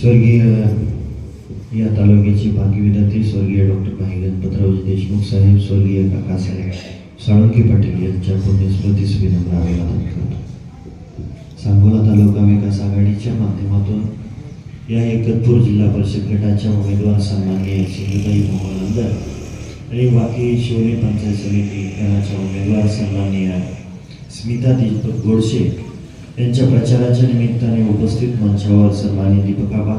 स्वर्गीय या तालुक्याचे भाग्यविधाते स्वर्गीय डॉक्टर भाई गणपतरावजी देशमुख साहेब स्वर्गीय काकासाहेब साळुंके पाटील यांच्या पुण्यस्मृतीस विनम्र अभिवादन करतो. सांगोला तालुका विकास आघाडीच्या माध्यमातून या एकतपूर जिल्हा परिषद गटाच्या उमेदवार सन्माननीय सिंधुताई मोहनंदर आणि बाकी शिवणी पंचायत समिती गणाच्या उमेदवार सन्माननीय स्मिता दीपक गोडसे यांच्या प्रचाराच्या निमित्ताने उपस्थित मंचावर सन्मानित दीपकाबा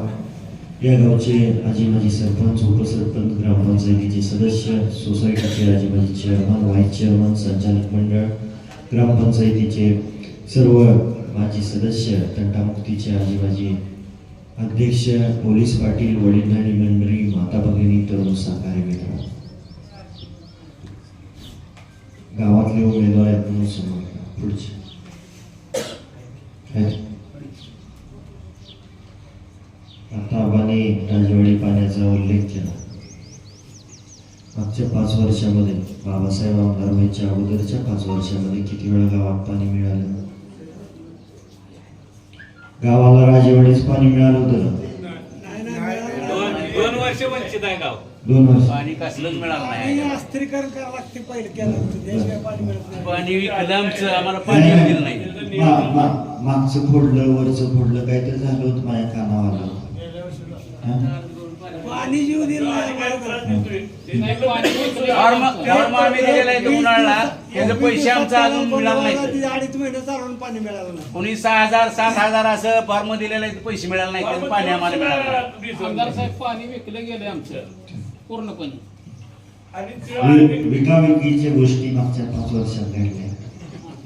या गावचे आजी माजी सरपंच उपसरपंच ग्रामपंचायतीचे सदस्य सोसायटीचे आजी माजी चेअरमन व्हाईस चेअरमन संचालक मंडळ ग्रामपंचायतीचे सर्व माजी सदस्य तंटामुक्तीचे आजी माजी अध्यक्ष पोलीस पाटील वडीलधारी मंडळी माता भगिनी तरुण सहकारी मित्र. गावातले उमेदवार आहेत म्हणून समोर पुढचे. आता आबाने राजवाडी पाण्याचा उल्लेख केला. मागच्या पाच वर्षामध्ये बाबासाहेब आमदार व्हायच्या अगोदरच्या पाच वर्षामध्ये किती वेळा गावात पाणी मिळालं? गावाला राजेवाडीच पाणी मिळालं होतं ना? दोन वर्ष. पाणी कसलंच मिळालं नाही. आणि अस्थिरीकरण करावं लागते पहिलं केलं होतं त्याशिवाय पाणी मिळत नाही. पाणी विकलं आमचं आम्हाला पाणी दिलं नाही. मा- मा- मागचं फोडलं वरचं फोडलं काहीतरी झालं होतं माझ्या कानावर. हा? पाणी जीव दिलं नाही बरोबर. फॉर्म फॉर्म आम्ही दिलेला आहे तो उन्हाळा त्याचे पैसे आमचं अजून मिळालं नाही. अडीच महिने चालवून पाणी मिळालं नाही. कोणी सहा हजार सात हजार असं फॉर्म दिलेलं आहे ते पैसे मिळाले नाही त्याचं पाणी आम्हाला मिळालं नाही. आमदार साहेब पाणी विकलं गेले आमचं. पूर्णपणे. विकाविकीच्या गोष्टी मागच्या पाच वर्षात घडल्या.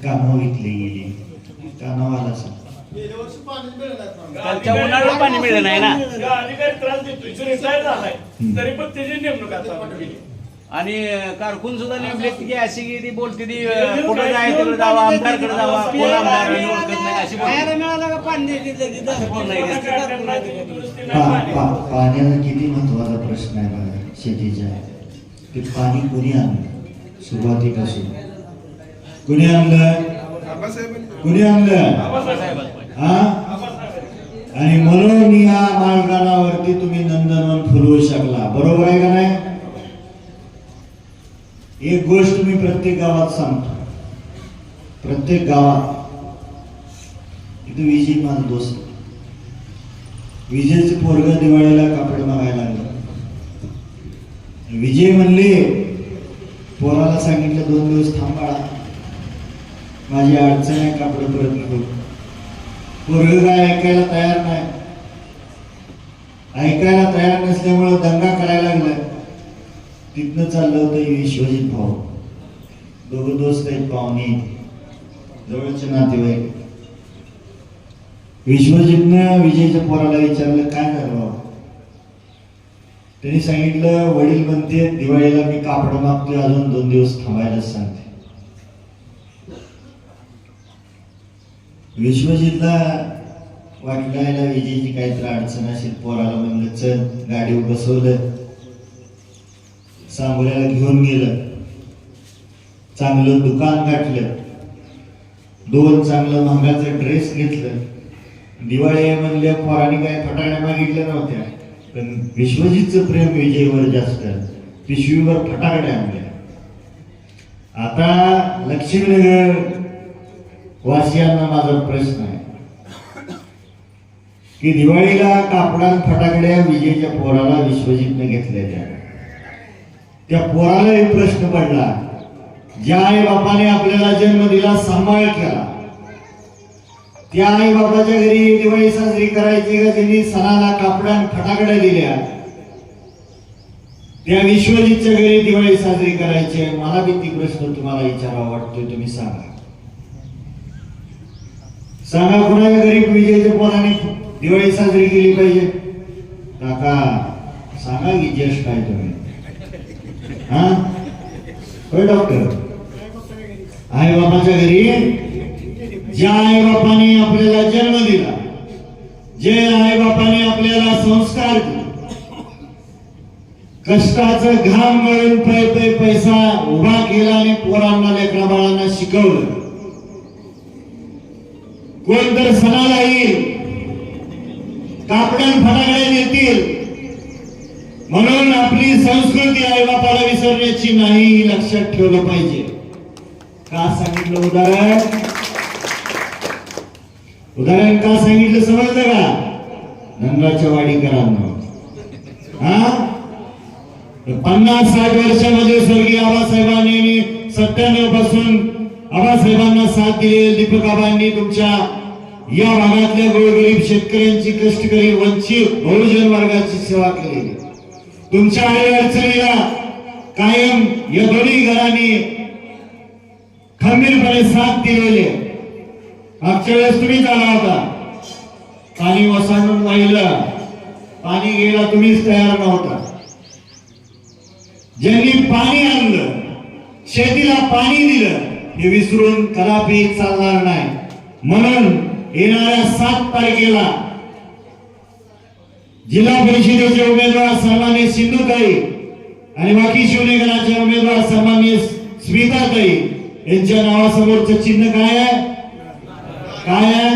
कामं विकली गेली. त्यांच्या उन्हाळ्याला पाणी मिळलं नाही ना? अधिकारी त्रास देतोय. तरी पण त्याची नेमणूक आता आणि कारकून सुद्धा नेमले की अशी की ती बोलते ती कुठं जाय तिकडे जावा आमदारकडे जावा कोण आमदार ओळखत नाही अशी का की पाण्याचा किती महत्त्वाचा प्रश्न आहे बघा शेतीच्या. ते पाणी कोणी आणलं? सुरुवातीपासून. कुणी आणलं? कुणी आणलं. हा? आणि म्हणून या माळरानावरती तुम्ही नंदनवन फुलवू शकला. बरोबर आहे का नाही? एक गोष्ट मी प्रत्येक गावात सांगतो. प्रत्येक गावात इथं विजय माझा दोस्त. विजयचे पोरग दिवाळीला कापड मागायला लागलं. विजय म्हणले पोराला सांगितलं दोन दिवस थांबाळा माझी अडचण आहे कापड परत घेऊ पोरग काय ऐकायला तयार नाही. ऐकायला तयार नसल्यामुळं दंगा करायला लागलाय. तिथनं चाललं होतं विश्वजित भाऊ? दोघं दोस्त आहेत पाहुणे जवळचे नातेवाईक. विश्वजितनं विजयच्या पोराला विचारलं काय करावं? त्यांनी सांगितलं वडील म्हणते दिवाळीला मी कापड मागतोय अजून दोन दिवस थांबायलाच सांगते. विश्वजितला वाटलं विजयची काहीतरी अडचण असेल पोराला म्हणलं चल गाडीवर बसवलं. सांगोल्याला घेऊन गेलं. चांगलं दुकान गाठलं. दोन चांगलं महागाचं ड्रेस घेतलं. दिवाळी आहे म्हणल्या पोराने काय फटाक्या मागितल्या नव्हत्या. पण विश्वजितचं प्रेम विजयवर जास्त. पिशवीवर फटाकड्या आणल्या. आता लक्ष्मीनगर वासियांना माझा प्रश्न आहे. की दिवाळीला कापडात फटाकड्या विजेच्या पोराला विश्वजितने घेतल्या त्या. त्या पोराला एक प्रश्न पडला. ज्या आई बापाने आपल्याला जन्म दिला सांभाळ केला त्या आई बापाच्या घरी दिवाळी साजरी करायची का? त्यांनी सणाला कापडा फटाकड्या दिल्या. त्या विश्वजितच्या घरी दिवाळी साजरी करायची. आहे. मला किती ती प्रश्न तुम्हाला विचारावा वाटतोय तुम्ही सांगा. सांगा कुणाच्या घरी विजयच्या पोराने दिवाळी साजरी केली पाहिजे? काका सांगा की ज्येष्ठ काय तुम्ही. हा? होय डॉक्टर आई बाबाच्या घरी? ज्या आई बापाने आपल्याला जन्म दिला. जे आई बापाने आपल्याला संस्कार दिले. कष्टाचं घाम मिळून पै पै पैसा उभा केला आणि पोरांना लेकरा बाळांना शिकवलं. कोण तर सणाला येईल कापडन फटाकडे येतील म्हणून आपली संस्कृती आई बापाला विसरण्याची नाही लक्षात ठेवलं पाहिजे. का सांगितलं उदाहरण? उदाहरण का सांगितलं समजलं का? नंदाच्या वाडीकरांना. हा? पन्नास साठ वर्षामध्ये स्वर्गीय आबासाहेबांनी सत्त्याण्णवपासून आबासाहेबांना साथ दिली दीपक आबांनी तुमच्या या भागातल्या गोरगरीब शेतकऱ्यांची कष्टकरी वंचित बहुजन वर्गाची सेवा केली तुमच्या आई अडचणीला कायम या दोन्ही घरांनी खंबीरपणे साथ दिलेली मागच्या वेळेस तुम्हीच आला होता. पाणी वसांडून वाहिलं. पाणी घ्यायला तुम्हीच तयार नव्हता. ज्यांनी पाणी आणलं शेतीला पाणी दिलं हे विसरून कदापि चालणार नाही. म्हणून येणाऱ्या सात तारखेला जिल्हा परिषदेचे उमेदवार सन्मान्य सिंधुताई आणि बाकी शिवनेगराचे उमेदवार सन्मान्य स्मिताताई. यांच्या नावासमोरचं चिन्ह काय आहे? काय आहे?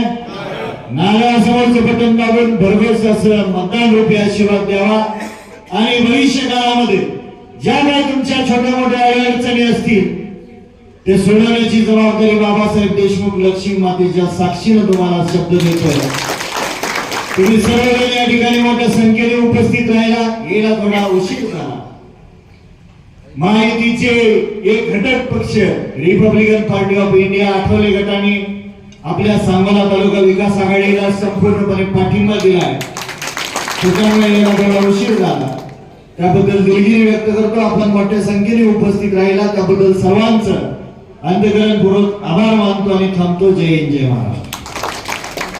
नारळासमोरचं बटन दाबून भरघोस असं मतदान रूपी आशीर्वाद द्यावा. आणि भविष्य काळामध्ये ज्या काही तुमच्या छोट्या मोठ्या अडचणी असतील ते सोडवण्याची जबाबदारी बाबासाहेब देशमुख लक्ष्मी मातेच्या साक्षीनं तुम्हाला शब्द देतो तुम्ही सर्वजण या ठिकाणी मोठ्या संख्येने उपस्थित राहिला गेला थोडा उशीर झाला? महायुतीचे एक घटक पक्ष Republican Party of India Athawale गटाने आपल्या सांगोला तालुका विकास आघाडीला संपूर्णपणे पाठिंबा दिला आहे. त्याच्यामुळे याला थोडा उशीर झाला? त्याबद्दल दिलगिरी व्यक्त करतो. आपण मोठ्या संख्येने उपस्थित राहिला. त्याबद्दल सर्वांचं अंतकरणपूर्वक आभार मानतो आणि थांबतो. जय हिंद जय महाराष्ट्र.